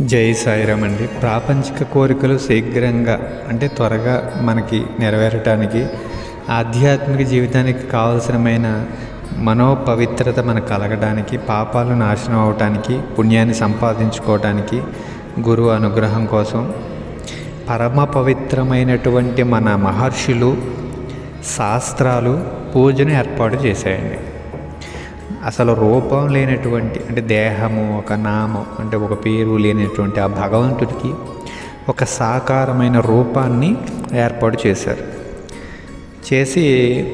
జై సాయిరామ్ అండి. ప్రాపంచిక కోరికలు శీఘ్రంగా అంటే త్వరగా మనకి నెరవేరటానికి ఆధ్యాత్మిక జీవితానికి కావలసినమైన మనోపవిత్రత మనకు కలగడానికి పాపాలు నాశనం అవటానికి పుణ్యాన్ని సంపాదించుకోవటానికి గురువు అనుగ్రహం కోసం పరమ పవిత్రమైనటువంటి మన మహర్షులు శాస్త్రాలు పూజను ఏర్పాటు చేశాయండి. అసలు రూపం లేనటువంటి అంటే దేహము ఒక నామం అంటే ఒక పేరు లేనటువంటి ఆ భగవంతుడికి ఒక సాకారమైన రూపాన్ని ఏర్పాటు చేశారు. చేసి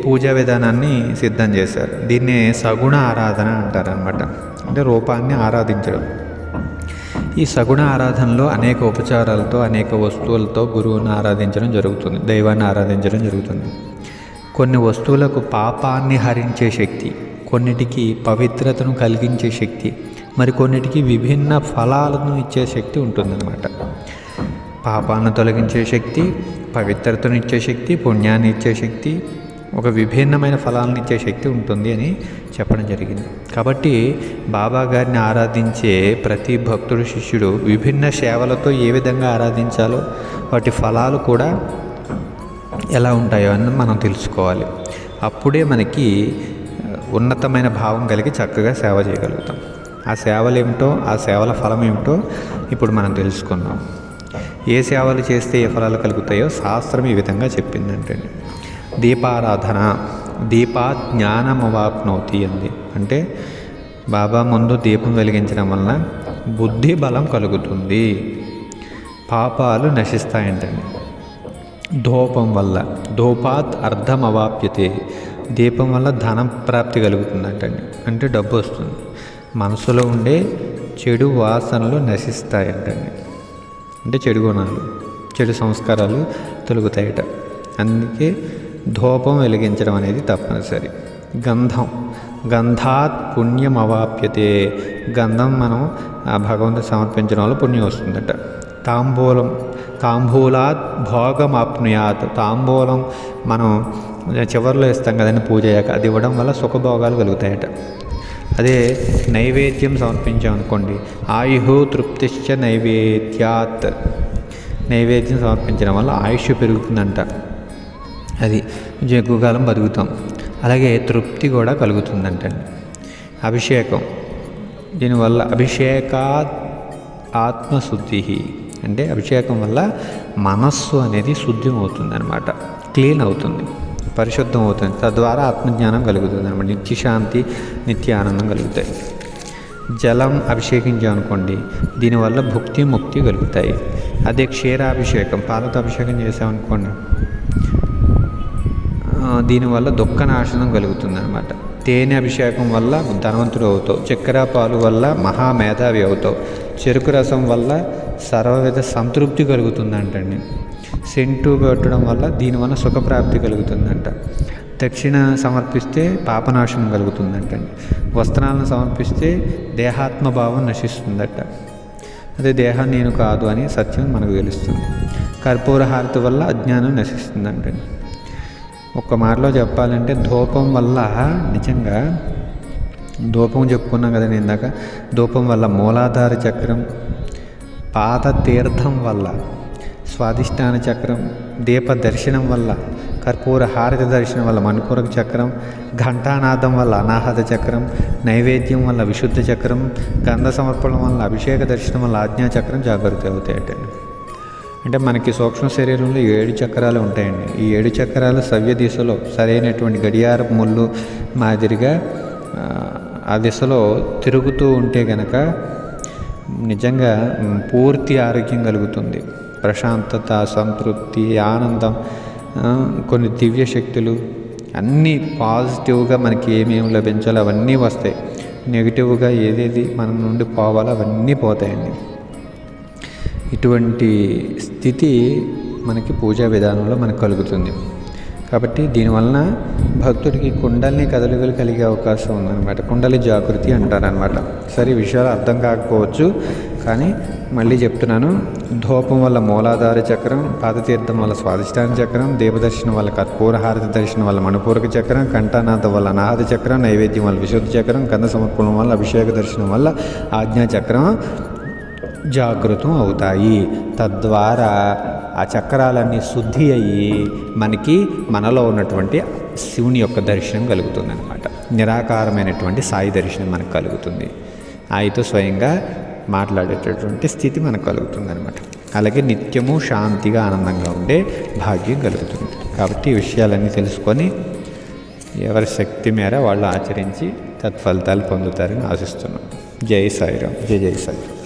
పూజా విధానాన్ని సిద్ధం చేశారు. దీన్నే సగుణ ఆరాధన అంటారనమాట అంటే రూపాన్ని ఆరాధించడం. ఈ సగుణ ఆరాధనలో అనేక ఉపచారాలతో అనేక వస్తువులతో గురువుని ఆరాధించడం జరుగుతుంది దైవాన్ని ఆరాధించడం జరుగుతుంది. కొన్ని వస్తువులకు పాపాన్ని హరించే శక్తి కొన్నిటికి పవిత్రతను కలిగించే శక్తి మరికొన్నిటికి విభిన్న ఫలాలను ఇచ్చే శక్తి ఉంటుందన్నమాట. పాపాలను తొలగించే శక్తి పవిత్రతను ఇచ్చే శక్తి పుణ్యాన్ని ఇచ్చే శక్తి ఒక విభిన్నమైన ఫలాలను ఇచ్చే శక్తి ఉంటుంది అని చెప్పడం జరిగింది. కాబట్టి బాబా గారిని ఆరాధించే ప్రతి భక్తుడు శిష్యుడు విభిన్న సేవలతో ఏ విధంగా ఆరాధించాలో వాటి ఫలాలు కూడా ఎలా ఉంటాయో అని మనం తెలుసుకోవాలి. అప్పుడే మనకి ఉన్నతమైన భావం కలిగి చక్కగా సేవ చేయగలుగుతాం. ఆ సేవలు ఏమిటో ఆ సేవల ఫలం ఏమిటో ఇప్పుడు మనం తెలుసుకుందాం. ఏ సేవలు చేస్తే ఏ ఫలాలు కలుగుతాయో శాస్త్రం ఈ విధంగా చెప్పిందంటే దీపారాధన దీపా జ్ఞానమవాప్నోతి అంది. అంటే బాబా ముందు దీపం వెలిగించడం వలన బుద్ధి బలం కలుగుతుంది. పాపాలు నశిస్తాయంటండి. ధూపం వల్ల ధూపాత్ అర్థమవాప్యతే దీపం వల్ల ధనం ప్రాప్తి కలుగుతుందంటండి. అంటే డబ్బు వస్తుంది. మనసులో ఉండే చెడు వాసనలు నశిస్తాయంటండి. అంటే చెడు గుణాలు చెడు సంస్కారాలు తొలుగుతాయట. అందుకే ధూపం వెలిగించడం అనేది తప్పనిసరి. గంధం గంధాత్ పుణ్యం అవాప్యతే గంధం మనం ఆ భగవంతుడు సమర్పించడం వల్ల పుణ్యం వస్తుందట. తాంబూలం తాంబూలాత్ భోగమాప్నుయాత్ తాంబూలం మనం చివరిలో ఇస్తాం కదండి పూజ అయ్యాక. అది ఇవ్వడం వల్ల సుఖభోగాలు కలుగుతాయట. అదే నైవేద్యం సమర్పించాం అనుకోండి. ఆయుహు తృప్తిశ్చ నైవేద్యాత్. నైవేద్యం సమర్పించడం వల్ల ఆయుష్ పెరుగుతుందంట. అది కొంచెం ఎక్కువ కాలం బతుకుతాం. అలాగే తృప్తి కూడా కలుగుతుందంటండి అభిషేకం. దీనివల్ల అభిషేకాత్ ఆత్మశుద్ధి. అంటే అభిషేకం వల్ల మనస్సు అనేది శుద్ధి అవుతుంది అనమాట క్లీన్ అవుతుంది. పరిశుద్ధం అవుతుంది. తద్వారా ఆత్మజ్ఞానం కలుగుతుంది అనమాట నిత్యశాంతి నిత్య ఆనందం కలుగుతాయి. జలం అభిషేకించామనుకోండి దీనివల్ల భుక్తి ముక్తి కలుగుతాయి. అదే క్షీరాభిషేకం పాలతో అభిషేకం చేసామనుకోండి దీనివల్ల దుఃఖ నాశనం కలుగుతుంది అనమాట తేనె అభిషేకం వల్ల ధనవంతుడు అవుతావు. చక్కెర పాలు వల్ల మహామేధావి అవుతావు. చెరుకు రసం వల్ల సర్వవిధ సంతృప్తి కలుగుతుందంటండి. సెంటు పెట్టడం వల్ల దీనివల్ల సుఖప్రాప్తి కలుగుతుందంట. దక్షిణ సమర్పిస్తే పాపనాశనం కలుగుతుందంటండి. వస్త్రాలను సమర్పిస్తే దేహాత్మభావం నశిస్తుందట. అదే దేహం నేను కాదు అని సత్యం మనకు తెలుస్తుంది. కర్పూర హారతి వల్ల అజ్ఞానం నశిస్తుందంటండి. ఒక్క మాటలో చెప్పాలంటే ధూపం వల్ల నిజంగా ధూపం చెప్పుకున్నాం కదా నేను ఇందాక. ధూపం వల్ల మూలాధార చక్రం పాద తీర్థం వల్ల స్వాదిష్టాన చక్రం దీప దర్శనం వల్ల కర్పూర హారతి దర్శనం వల్ల మణిపూరక చక్రం ఘంటానాదం వల్ల అనాహత చక్రం నైవేద్యం వల్ల విశుద్ధ చక్రం గంధ సమర్పణం వల్ల అభిషేక దర్శనం వల్ల ఆజ్ఞా చక్రం జాగృతి అవుతాయట. అంటే మనకి సూక్ష్మ శరీరంలో ఏడు చక్రాలు ఉంటాయండి. ఈ ఏడు చక్రాలు సవ్య దిశలో సరైనటువంటి గడియార ముళ్ళు మాదిరిగా ఆ దిశలో తిరుగుతూ ఉంటే గనక నిజంగా పూర్తి ఆరోగ్యం కలుగుతుంది. ప్రశాంతత సంతృప్తి ఆనందం కొన్ని దివ్య శక్తులు అన్నీ పాజిటివ్గా మనకి ఏమేమి లభించాలో అవన్నీ వస్తాయి. నెగిటివ్గా ఏదేది మన నుండి పోవాలో అవన్నీ పోతాయండి. ఇటువంటి స్థితి మనకి పూజా విధానంలో మనకు కలుగుతుంది. కాబట్టి దీనివలన భక్తుడికి కుండల్ని కదలికలు కలిగే అవకాశం ఉందన్నమాట. కుండలి జాగృతి అంటారనమాట సరే విషయాలు అర్థం కాకపోవచ్చు కానీ మళ్ళీ చెప్తున్నాను. ధూపం వల్ల మూలాధార చక్రం పాదతీర్థం వల్ల స్వాదిష్టాన చక్రం దేవదర్శనం వల్ల కర్పూరహారతి దర్శనం వల్ల మణిపూరక చక్రం కంఠానాథం వల్ల అనాహత చక్రం నైవేద్యం వల్ల విశుద్ధ చక్రం కంద సమర్పణం వల్ల అభిషేక దర్శనం వల్ల ఆజ్ఞా చక్రం జాగృతం అవుతాయి. తద్వారా ఆ చక్రాలన్నీ శుద్ధి అయ్యి మనకి మనలో ఉన్నటువంటి శివుని యొక్క దర్శనం కలుగుతుంది అనమాట నిరాకారమైనటువంటి సాయి దర్శనం మనకు కలుగుతుంది. ఆయనతో స్వయంగా మాట్లాడేటటువంటి స్థితి మనకు కలుగుతుంది అనమాట అలాగే నిత్యము శాంతిగా ఆనందంగా ఉండే భాగ్యం కలుగుతుంది. కాబట్టి ఈ విషయాలన్నీ తెలుసుకొని ఎవరి శక్తి మేర వాళ్ళు ఆచరించి తత్ఫలితాలు పొందుతారని ఆశిస్తున్నాం. జై సాయిరామ్. జై జై సాయిరామ్.